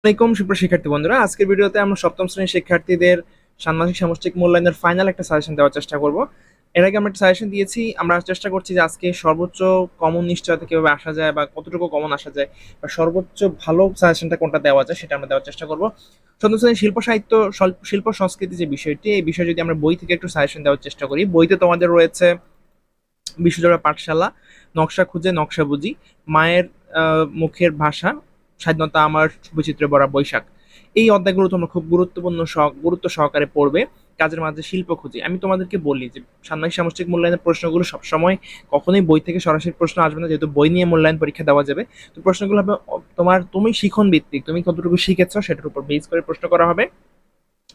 আসসালামাইকুম সুপ্রিয় শিক্ষার্থী বন্ধুরা। আজকের ভিডিওতে আমরা সপ্তম শ্রেণির শিক্ষার্থীদের ষান্মাসিক সামষ্টিক মূল্যায়নের ফাইনাল একটা সাজেশন দেওয়ার চেষ্টা করব। এর আগে আমরা একটা সাজেশন দিয়েছি, আমরা চেষ্টা করছি যে আজকে সর্বোচ্চ কমন নিশ্চয়তা কীভাবে আসা যায় বা কতটুকু কমন আসা যায় বা সর্বোচ্চ ভালো সাজেশনটা কোনটা দেওয়া যায় সেটা আমরা দেওয়ার চেষ্টা করব। সপ্তম শ্রেণির শিল্প সাহিত্য শিল্প সংস্কৃতি যে বিষয়টি, এই বিষয়ে যদি আমরা বই থেকে একটু সাজেশন দেওয়ার চেষ্টা করি, বইতে তোমাদের রয়েছে বিশ্বজোড়া পাঠশালা, নকশা খুঁজে নকশা বুঝি, মায়ের মুখের ভাষা স্বাধীনতা, আমার বৈচিত্র্য বরা বৈশাখ। এই অধ্যায়গুলো তোমরা খুব গুরুত্বপূর্ণ গুরুত্ব সহকারে পড়বে। কাজের মাঝে শিল্প খুঁজি। আমি তোমাদেরকে বলি যে, সাময়িক সামষ্টিক মূল্যায়নের প্রশ্নগুলো সবসময় কখনোই বই থেকে সরাসরি প্রশ্ন আসবে না, যেহেতু বই নিয়ে মূল্যায়ন পরীক্ষা দেওয়া যাবে। তো প্রশ্নগুলো হবে তোমার তুমি শিখন ভিত্তিক, তুমি কতটুকু শিখেছো সেটার উপর বেস করে প্রশ্ন করা হবে।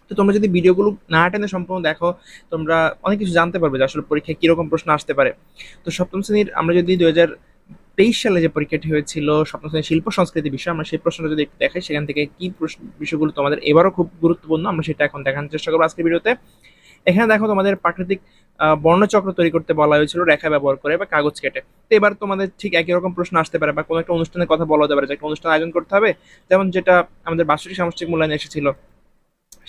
তো তোমরা যদি ভিডিওগুলো না টেনে সম্পূর্ণ দেখো, তোমরা অনেক কিছু জানতে পারবে যে আসলে পরীক্ষায় কীরকম প্রশ্ন আসতে পারে। তো সপ্তম শ্রেণির আমরা যদি দু হাজার তেইশ সালে যে পরীক্ষাটি হয়েছিল সপ্তম শিল্প সংস্কৃতি বিষয় আমরা সেই প্রশ্নটা যদি একটু দেখাই, সেখান থেকে কি প্রশ্ন বিষয়গুলো তোমাদের এবারও খুব গুরুত্বপূর্ণ, আমরা সেটা এখন দেখানোর চেষ্টা করব আজকের ভিডিওতে। এখানে দেখো তোমাদের প্রাকৃতিক বর্ণচক্র তৈরি করতে বলা হয়েছিল, রেখা ব্যবহার করে বা কাগজ কেটে। তো এবার তোমাদের ঠিক একই রকম প্রশ্ন আসতে পারে বা কোনো একটা অনুষ্ঠানের কথা বলা পারে, যে একটা অনুষ্ঠান আয়োজন করতে হবে। যেমন যেটা আমাদের বার্ষিক সামষ্টিক মূল্যায়নে এসেছিল,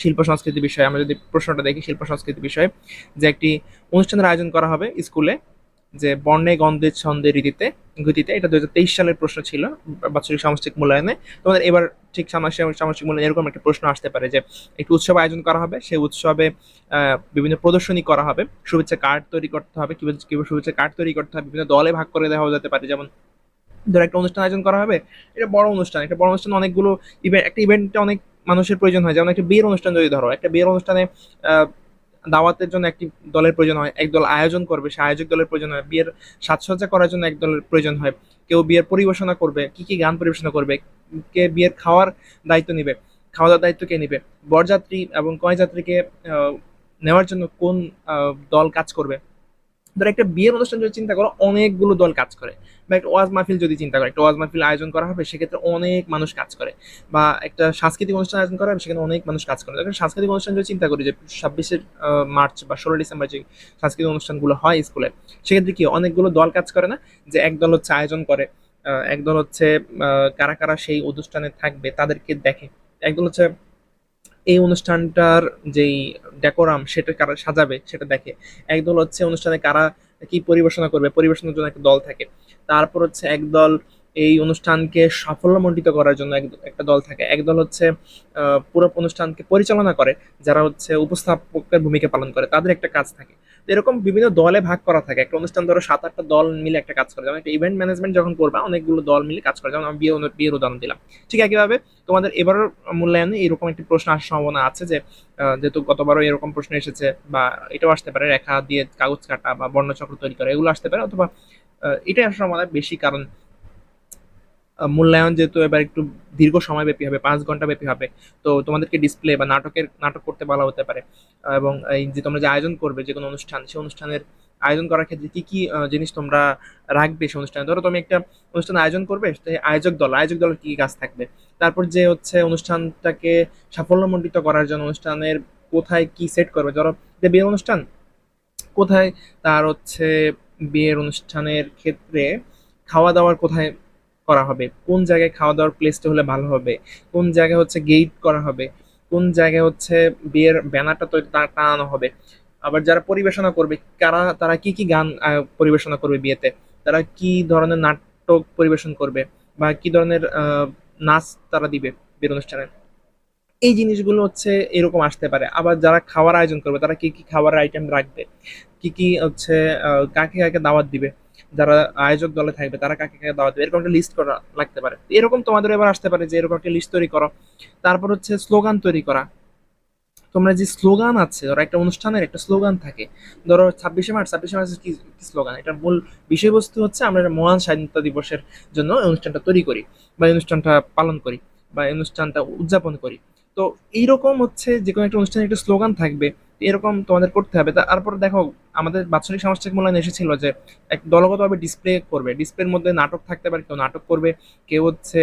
শিল্প সংস্কৃতি বিষয়ে। আমরা যদি প্রশ্নটা দেখি, শিল্প সংস্কৃতি বিষয়ে, যে একটি অনুষ্ঠানের আয়োজন করা হবে স্কুলে যে বর্ণে, গন্ধে, ছন্দে রীতিতে, গতিতে, এটা দুই হাজার তেইশ সালের প্রশ্ন ছিল বাৎসরিক সামষ্টিক মূল্যায়নে। তোমাদের এবার ঠিক সামাজিক সামষ্টিক মূল্যায়নে এরকম একটা প্রশ্ন আসতে পারে যে একটি উৎসব আয়োজন করা হবে, সেই উৎসবে বিভিন্ন প্রদর্শনী করা হবে, শুভেচ্ছা কার্ড তৈরি করতে হবে কীভাবে কীভাবে শুভেচ্ছা কার্ড তৈরি করতে হবে, বিভিন্ন দলে ভাগ করে দেওয়া যেতে পারে, যেমন ধর একটা অনুষ্ঠান আয়োজন করা হবে, এটা বড় অনুষ্ঠান, একটা বড় অনুষ্ঠান অনেকগুলো ইভেন্ট একটা ইভেন্টে অনেক মানুষের প্রয়োজন হয়, যেমন একটা বিয়ের অনুষ্ঠান যদি ধরো, একটা বিয়ের অনুষ্ঠানে দাওয়াতের জন্য একটি দলের প্রয়োজন হয়, এক দল আয়োজন করবে, সে আয়োজক দলের প্রয়োজন হয়। বিয়ের সাজসজ্জা করার জন্য এক দলের প্রয়োজন হয়। কেউ বিয়ের পরিবেশনা করবে, কি কি গান পরিবেশনা করবে, কে বিয়ের খাওয়ার দায়িত্ব নিবে খাওয়া দাওয়ার দায়িত্ব কে নিবে, বরযাত্রী এবং কয় যাত্রীকে নেওয়ার জন্য কোন দল কাজ করবে। ধর একটা বিয়ের অনুষ্ঠান যদি চিন্তা করো, অনেকগুলো দল কাজ করে। বা একটা ওয়াজ মাহফিল যদি চিন্তা করে একটা ওয়াজ মাহফিল আয়োজন করা হবে সেক্ষেত্রে অনেক মানুষ কাজ করে। বা একটা সাংস্কৃতিক অনুষ্ঠান আয়োজন করা হবে সেখানে অনেক মানুষ কাজ করে। সাংস্কৃতিক অনুষ্ঠান যদি চিন্তা করি যে ছাব্বিশে মার্চ বা ষোলো ডিসেম্বর যে সাংস্কৃতিক অনুষ্ঠানগুলো হয় স্কুলে সেক্ষেত্রে কি অনেকগুলো দল কাজ করে না? যে এক দল হচ্ছে আয়োজন করে আহ, এক দল হচ্ছে কারা কারা সেই অনুষ্ঠানে থাকবে তাদেরকে দেখে। একদল হচ্ছে এই অনুষ্ঠানটার যেই ডেকোরাম সেটা কারা সাজাবে সেটা দেখে। একদল হচ্ছে অনুষ্ঠানে কারা কি পরিবেশনা করবে? পরিবেশনার জন্য একটা দল থাকে। তারপর হচ্ছে একদল এই অনুষ্ঠানকে সাফল্যমণ্ডিত করার জন্য এক- একটা দল থাকে। এক দল হচ্ছে পুরো অনুষ্ঠানকে পরিচালনা করে, যারা হচ্ছে উপস্থাপকের ভূমিকা পালন করে, তাদের একটা কাজ থাকে। এরকম বিভিন্ন দলে ভাগ করা থাকে। একটা অনুষ্ঠান ধরো সাত আটটা দল মিলে একটা কাজ করে। যেমন একটা ইভেন্ট ম্যানেজমেন্ট যখন করবা, অনেকগুলো দল মিলে কাজ করে। যেমন আমি বিয়ে বিয়ের উদাহরণ দিলাম। ঠিক একইভাবে তোমাদের এবারের মূল্যায়নে এরকম একটি প্রশ্ন আসার সম্ভাবনা আছে যে যেহেতু গতবারও এরকম প্রশ্ন এসেছে বা এটাও আসতে পারে, রেখা দিয়ে কাগজ কাটা বা বর্ণচক্র তৈরি করা, এগুলো আসতে পারে অথবা এটাই আসার সম্ভাবনা বেশি। কারণ মূল্যায়ন যেহেতু এবার একটু দীর্ঘ সময় ব্যাপী হবে, পাঁচ ঘণ্টা ব্যাপী হবে, তো তোমাদেরকে ডিসপ্লে বা নাটকের, নাটক করতে বলা হতে পারে। এবং এই যে তোমরা যে আয়োজন করবে, যে কোনো অনুষ্ঠান, সেই অনুষ্ঠানের আয়োজন করার ক্ষেত্রে কী কী জিনিস তোমরা রাখবে সেই অনুষ্ঠানে? ধরো তুমি একটা অনুষ্ঠান আয়োজন করবে সেই আয়োজক দল, আয়োজক দলের কী কি কাজ থাকবে? তারপর যে হচ্ছে অনুষ্ঠানটাকে সাফল্যমণ্ডিত করার জন্য অনুষ্ঠানের কোথায় কি সেট করবে? ধরো যে বিয়ের অনুষ্ঠান, কোথায় তার হচ্ছে বিয়ের অনুষ্ঠানের ক্ষেত্রে খাওয়া দাওয়ার কোথায় করা হবে? কোন জায়গায় খাওয়া দাওয়ার প্লেসটা হলে ভালো হবে? কোন জায়গায় হচ্ছে গেট করা হবে? কোন জায়গায় হচ্ছে বিয়ের ব্যানারটা তৈরি টানানো হবে? আবার যারা পরিবেশনা করবে, কারা, তারা কি কি গান পরিবেশনা করবে বিয়েতে? তারা কি ধরনের নাটক পরিবেশন করবে? বা কি ধরনের নাচ তারা দিবে বিয়ের অনুষ্ঠানে? এই জিনিসগুলো হচ্ছে এরকম আসতে পারে। আবার যারা খাওয়ার আয়োজন করবে, তারা কি কি খাবারের আইটেম রাখবে? কি কি হচ্ছে কাকে কাকে দাওয়াত দিবে? যারা আয়োজক দলে থাকবে, তারা কাকে কাকে দাওয়াত দিবে? এরকম একটা লিস্ট করা লাগতে পারে। এরকম তোমাদের এবার আসতে পারে যে এরকম একটা লিস্ট তৈরি করো। তারপর হচ্ছে স্লোগান তৈরি করা। তোমরা যে স্লোগান আছে, ধরো একটা অনুষ্ঠানের একটা স্লোগান থাকে। ধরো ছাব্বিশে মার্চ, ছাব্বিশে মার্চের কি স্লোগান? এটার মূল বিষয়বস্তু হচ্ছে আমরা মহান স্বাধীনতা দিবসের জন্য অনুষ্ঠানটা তৈরি করি বা অনুষ্ঠানটা পালন করি বা অনুষ্ঠানটা উদযাপন করি। তো এইরকম হচ্ছে যে কোনো একটা অনুষ্ঠানে একটা স্লোগান থাকবে। এরকম তোমাদের করতে হবে। তারপর দেখো, আমাদের বাৎসরিক সাংস্কৃতিক মূল্যায়ন এসেছিল যে, এক দলগতভাবে ডিসপ্লে করবে। ডিসপ্লের মধ্যে নাটক থাকতে পারে, কেউ নাটক করবে, কেউ হচ্ছে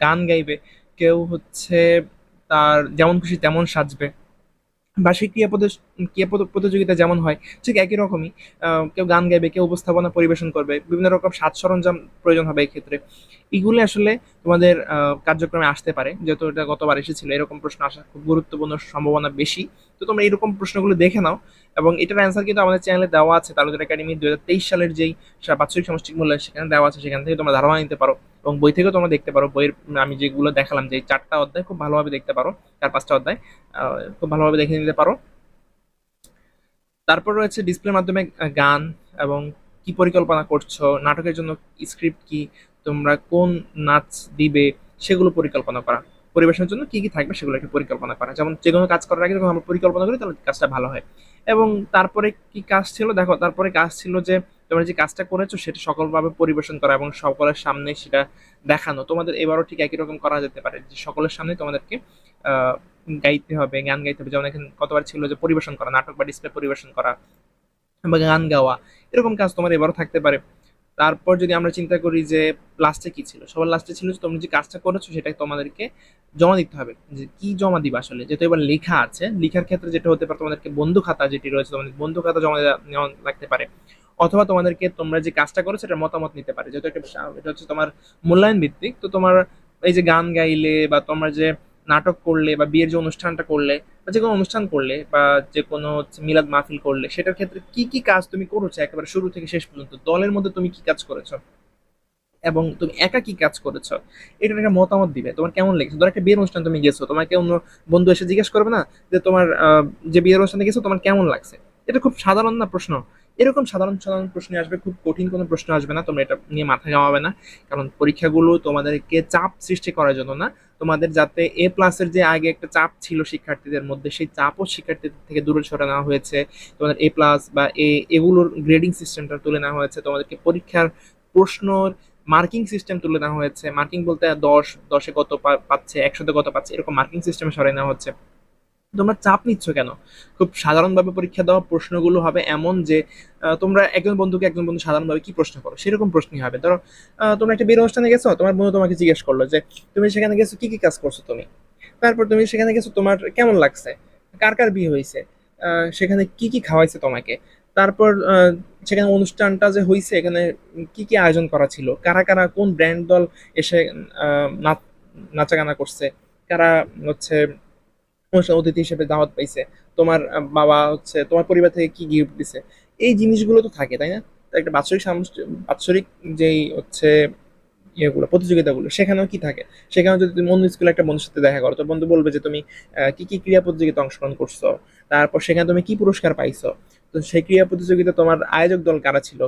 গান গাইবে, কেউ হচ্ছে তার যেমন খুশি তেমন সাজবে। বার্ষিক ক্রিয়া ক্রিয়া প্রতিযোগিতা যেমন হয়, ঠিক একই রকমই কেউ গান গাইবে, কেউ উপস্থাপনা পরিবেশন করবে, বিভিন্ন রকম সাজ সরঞ্জাম প্রয়োজন হবে এই ক্ষেত্রে এগুলো আসলে তোমাদের কার্যক্রমে আসতে পারে, যেহেতু এটা গতবার এসেছিল, এরকম প্রশ্ন আসা খুব গুরুত্বপূর্ণ সম্ভাবনা বেশি। তো তোমরা এরকম প্রশ্নগুলো দেখে নাও। এবং এটার অ্যান্সার কিন্তু আমাদের চ্যানেলে দেওয়া আছে। তালুদের একাডেমি দু হাজার তেইশ সালের যেই বাৎসরিক সমষ্টিক মূল্য, সেখানে দেওয়া আছে। সেখান থেকে তোমরা ধারণা নিতে পারো এবং বই থেকেও তোমরা দেখতে পারো। বইয়ের আমি যেগুলো দেখালাম, যে চারটা অধ্যায় খুব ভালোভাবে দেখতে পারো। চার, পাঁচটা অধ্যায় খুব ভালোভাবে দেখে নিতে পারো। তারপর রয়েছে ডিসপ্লের মাধ্যমে গান এবং কি পরিকল্পনা করছ? নাটকের জন্য স্ক্রিপ্ট কি? তোমরা কোন নাচ দিবে? সেগুলো পরিকল্পনা করা। পরিবেশনের জন্য কি কি থাকবে সেগুলো একটা পরিকল্পনা করা। যেমন যে কোনো কাজ করার আগে যখন আমরা পরিকল্পনা করি, তাহলে কাজটা ভালো হয়। এবং তারপরে কি কাজ ছিল? দেখো, তারপরে কাজ ছিল যে, তোমরা যে কাজটা করেছ, সেটা সকলভাবে পরিবেশন করা এবং সকলের সামনে সেটা দেখানো। তোমাদের এবারও ঠিক একই রকম করা যেতে পারে, যে সকলের সামনে তোমাদেরকে গাইতে হবে, গান গাইতে হবে। যেমন এখানে কতবার ছিল যে পরিবেশন করা, নাটক বা ডিসপ্লে পরিবেশন করা, বা গান গাওয়া, এরকম কাজ তোমার এবারও থাকতে পারে। তারপর যদি আমরা চিন্তা করি যে লাস্টে কি ছিল? সবার লাস্টে ছিল তোমরা যে কাজটা করেছ সেটা তোমাদেরকে জমা দিতে হবে। যে কি জমা দিবা আসলে? যেহেতু এবার লেখা আছে, লেখার ক্ষেত্রে যেটা হতে পারে তোমাদেরকে বন্ধু খাতা যেটি রয়েছে, তোমাদের বন্ধু খাতা জমা নেওয়া লাগতে পারে। অথবা তোমাদেরকে তোমরা যে কাজটা করেছ সেটার মতামত নিতে পারে। যেহেতু একটা এটা হচ্ছে তোমার মূল্যায়ন ভিত্তিক, তো তোমার এই যে গান গাইলে বা তোমার যে নাটক করলে বা বিয়ের যে অনুষ্ঠানটা করলে বা যে কোনো অনুষ্ঠান করলে বা যে কোনো মিলাদ মাহফিল করলে, সেটার ক্ষেত্রে কি কি কাজ তুমি করেছ একেবারে শুরু থেকে শেষ পর্যন্ত? দলের মধ্যে তুমি কি কাজ করেছ? এবং তুমি একা কি কাজ করেছ? এটা একটা মতামত দিবে। তোমার কেমন লেগেছে? ধর একটা বিয়ের অনুষ্ঠান তুমি গেছো তোমাকে অন্য বন্ধু এসে জিজ্ঞেস করবে না যে তোমার যে বিয়ের অনুষ্ঠানে গেছো, তোমার কেমন লাগছে? এটা খুব সাধারণ না প্রশ্ন। এরকম সাধারণ সাধারণ প্রশ্ন আসবে, খুব কঠিন কোনো প্রশ্ন আসবে না, তোমরা এটা নিয়ে মাথা ঘামাবে না। কারণ পরীক্ষাগুলো তোমাদেরকে চাপ সৃষ্টি করার জন্য না, তোমাদের যাতে এ প্লাসের যে আগে একটা চাপ ছিল শিক্ষার্থীদের মধ্যে, সেই চাপও শিক্ষার্থীদের থেকে দূরে সরে নেওয়া হয়েছে। তোমাদের এ প্লাস বা এ এগুলোর গ্রেডিং সিস্টেমটা তুলে নেওয়া হয়েছে, তোমাদেরকে পরীক্ষার প্রশ্নর মার্কিং সিস্টেম তুলে নেওয়া হয়েছে। মার্কিং বলতে দশ, দশে কত পাচ্ছে, একশোতে কত পাচ্ছে, এরকম মার্কিং সিস্টেমে সরাই নেওয়া হচ্ছে। তোমরা চাপ নিচ্ছ কেন? খুব সাধারণভাবে পরীক্ষা দেওয়া প্রশ্নগুলো হবে এমন যে তোমরা একজন বন্ধুকে একজন বন্ধু সাধারণভাবে কি প্রশ্ন করো? সেরকম প্রশ্নই হবে। ধরো তোমরা একটা বিয়ের অনুষ্ঠানে গেছো, তোমার বন্ধু তোমাকে জিজ্ঞেস করল যে, তুমি সেখানে গেছো, কি কি কাজ করছ তুমি? তারপর তুমি সেখানে গেছো, তোমার কেমন লাগছে? কার কার বিয়ে হয়েছে? সেখানে কি কি খাওয়াইছে তোমাকে? তারপর সেখানে অনুষ্ঠানটা যে হয়েছে এখানে কি কি আয়োজন করা ছিল? কারা কারা কোন ব্র্যান্ড দল এসে নাচা গানা করছে? কারা হচ্ছে অনুষ্ঠান অতিথি হিসেবে দাওয়াত পাইছে। তোমার বাবা হচ্ছে, তোমার পরিবার থেকে কি গিফট দিছে? এই জিনিসগুলো তো থাকে, তাই না? একটা বাৎসরিক বাৎসরিক যেই হচ্ছে ইয়েগুলো, প্রতিযোগিতাগুলো, সেখানেও কি থাকে? সেখানে যদি তুমি অন্য স্কুলে একটা বন্ধুর সাথে দেখা করো তো বন্ধু বলবে যে, তুমি কি কি ক্রীড়া প্রতিযোগিতা অংশগ্রহণ করছ? তারপর সেখানে তুমি কি পুরস্কার পাইছো? তো সেই ক্রীড়া প্রতিযোগিতা তোমার আয়োজক দল কারা ছিল?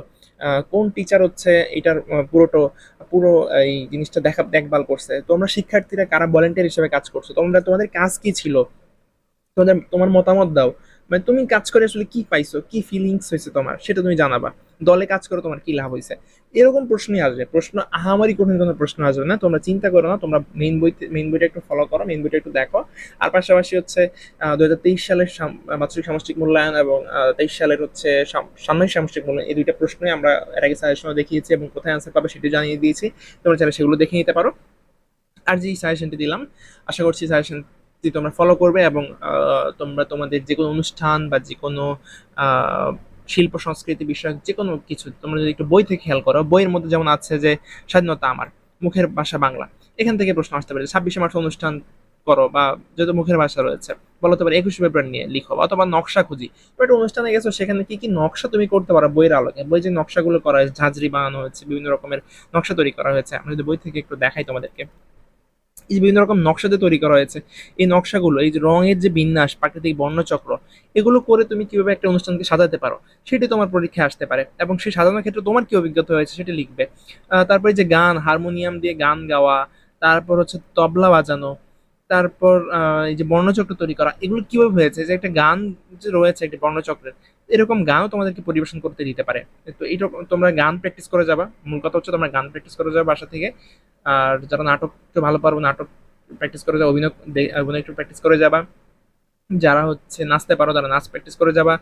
কোন টিচার হচ্ছে, এটার পুরোটো, পুরো এই জিনিসটা দেখা, দেখভাল করছে। তোমরা শিক্ষার্থীরা কারা ভলেন্টিয়ার হিসেবে কাজ করছ? তোমরা, তোমাদের কাজ কি ছিল? তোমাদের, তোমার মতামত দাও। মানে তুমি কাজ করে আসলে কি পাইছো? কি ফিলিংস হয়েছে তোমার? সেটা তুমি জানাবা। দলে কাজ করে, তোমার কি লাভ হয়েছে এরকম প্রশ্নই আসবে। প্রশ্ন আহামারি কঠিন কোনো প্রশ্ন আসবে না। তোমরা চিন্তা করো না, তোমরা মেইন বইতে মেইন বইটা একটু ফলো করো মেইন বইটা একটু দেখো। আর পাশাপাশি হচ্ছে দু হাজার তেইশ সালের বাৎসরিক সামষ্টিক মূল্যায়ন এবং তেইশ সালের হচ্ছে সাম- সাময়িক সামষ্টিক মূল্যায়ন, এই দুইটা প্রশ্নই আমরা এর আগে সাজেশনে দেখিয়েছি এবং কোথায় আনসার পাবে সেটি জানিয়ে দিয়েছি। তোমরা চাইলে সেগুলো দেখে নিতে পারো। আর যে সাজেশনটি দিলাম, আশা করছি সাজেশনটি তোমরা ফলো করবে এবং তোমরা তোমাদের যে কোনো অনুষ্ঠান বা যে কোনো শিল্প, সংস্কৃতি বিষয়ক যে কোনো কিছু, তোমরা যদি একটু বই থেকে খেয়াল করো, বইয়ের মধ্যে যেমন আছে যে, স্বাধীনতা আমার, মুখের ভাষা বাংলা, এখান থেকে প্রশ্ন আসতে পারে ছাব্বিশে মার্চ অনুষ্ঠান করো বা যেহেতু মুখের ভাষা রয়েছে, বলো তো একুশে ফেব্রুয়ারি নিয়ে লিখো অথবা নকশা খুঁজি, বা একটা অনুষ্ঠানে গেছো, সেখানে কি কি নকশা তুমি করতে পারো বইয়ের আলোকে? বই যে নকশাগুলো করা হয়েছে, ঝাঁঝরি বানানো হয়েছে, বিভিন্ন রকমের নকশা তৈরি করা হয়েছে, আমরা যদি বই থেকে একটু দেখাই তোমাদেরকে। বিভিন্ন রকম নকশাতে তৈরি করা হয়েছে। এই নকশাগুলো, এই যে রঙের যে বিন্যাস, প্রাকৃতিক বর্ণচক্র, এগুলো করে তুমি কীভাবে একটা অনুষ্ঠানকে সাজাতে পারো, সেটি তোমার পরীক্ষায় আসতে পারে। এবং সেই সাজানোর ক্ষেত্রে তোমার কি অভিজ্ঞতা হয়েছে সেটি লিখবে। তারপরে যে গান, হারমোনিয়াম দিয়ে গান গাওয়া, তারপর হচ্ছে তবলা বাজানো, তারপর এই যে বর্ণচক্র তৈরি করা, এগুলো কীভাবে হয়েছে? যে একটা গান যে রয়েছে একটি বর্ণচক্রের এরকম গানও তোমাদেরকে পরিবেশন করতে দিতে পারে। তো এইটা তোমরা গান প্র্যাকটিস করে যাবা। মূল কথা হচ্ছে তোমরা গান প্র্যাকটিস করে যাবা বাসা থেকে। আর যারা নাটক একটু ভালো পারব নাটক প্র্যাকটিস করে যাবা অভিনয় অভিনয় একটু প্র্যাকটিস করে যাবা। যারা হচ্ছে নাচতে পারো, তারা নাচ প্র্যাকটিস করে যাবা।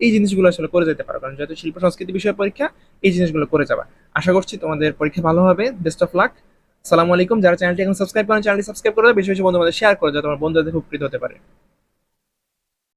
এই জিনিসগুলো আসলে করে যেতে পারো। কারণ যেহেতু শিল্প, সংস্কৃতি বিষয় পরীক্ষা, এই জিনিসগুলো করে যাবা। আশা করছি তোমাদের পরীক্ষা ভালো হবে। বেস্ট অফ লাক সালামু আলাইকুম। যারা চ্যানেলটি এখন সাবস্ক্রাইব করেন চ্যানেলটি সাবস্ক্রাইব করে বেশি বেশি বন্ধু শেয়ার করে যাতে তোমার বন্ধুদের উপকৃত হতে পারে।